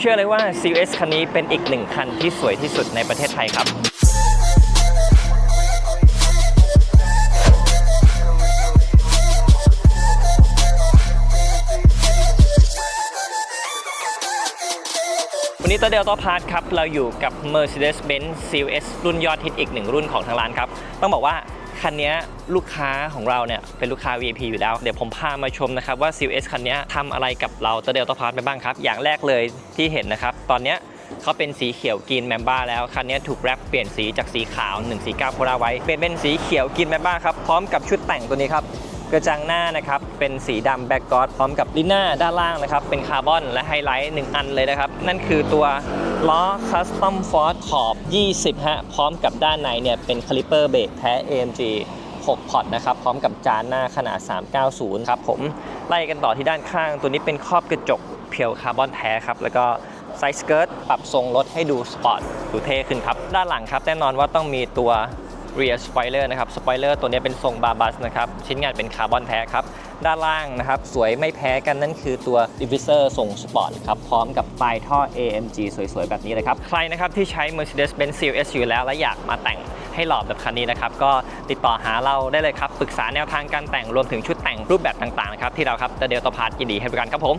เชื่อเลยว่า CLS คันนี้เป็นอีกหนึ่งคันที่สวยที่สุดในประเทศไทยครับวันนี้ตัวเดลต้าพาร์ทครับ เราอยู่กับ Mercedes-Benz CLS รุ่นยอดฮิตอีกหนึ่งรุ่นของทางร้านครับ ต้องบอกว่า คันนี้ลูกค้าของเราเนี่ยเป็นลูกค้า VIP อยู่แล้ว เดี๋ยวผมพามาชมนะครับว่า CLS คันนี้ทำอะไรกับเราตัวเดลต้าพาร์ทไปบ้างครับ อย่างแรกเลยที่เห็นนะครับ ตอนนี้เขาเป็นสีเขียวกินแมมบ้าแล้ว คันนี้ถูกแรปเปลี่ยนสีจากสีขาว 149โพลาไว้ เป็นเป็นสีเขียวกินแมมบ้าครับ พร้อมกับชุดแต่งตัวนี้ครับกระจังหน้านะครับเป็นสีดำแบ็กกอ d พร้อมกับลิ้น่าด้านล่างนะครับเป็นคาร์บอนและไฮไลท์1อันเลยนะครับนั่นคือตัว ล้อคัสตอมฟอร์ดขอบ 20 ฮะ พร้อมกับด้านในเนี่ยเป็นคลิปเปอร์เบรกแท้ AMG 6พอตนะครับ พร้อมกับจานหน้าขนาด 390 ครับผม ไล่กันต่อที่ด้านข้าง ตัวนี้เป็นครอบกระจกเพียวคาร์บอนแท้ครับ แล้วก็ไซส์สเกิร์ตปรับทรงรถให้ดูสปอร์ตดูเท่ขึ้นครับ ด้านหลังครับ แน่นอนว่าต้องมีตัว rear spoiler นะครับสปอยเลอร์ตัวนี้เป็นทรงบาบัสนะครับชิ้นงานเป็นคาร์บอนแท้ครับด้านล่างนะครับสวยไม่แพ้กันนั่นคือตัว diffuser ทรงสปอร์ตครับพร้อมกับปลายท่อ AMG สวยๆ แบบนี้เลยครับ ใครนะครับที่ใช้ Mercedes-Benz CLS อยู่แล้ว และอยากมาแต่งให้หล่อแบบคันนี้นะครับ ก็ติดต่อหาเราได้เลยครับปรึกษาแนวทางการแต่งรวมถึงชุดแต่งรูปแบบต่างๆนะครับที่เราครับเดลต้าพาร์ทยินดีให้บริการครับผม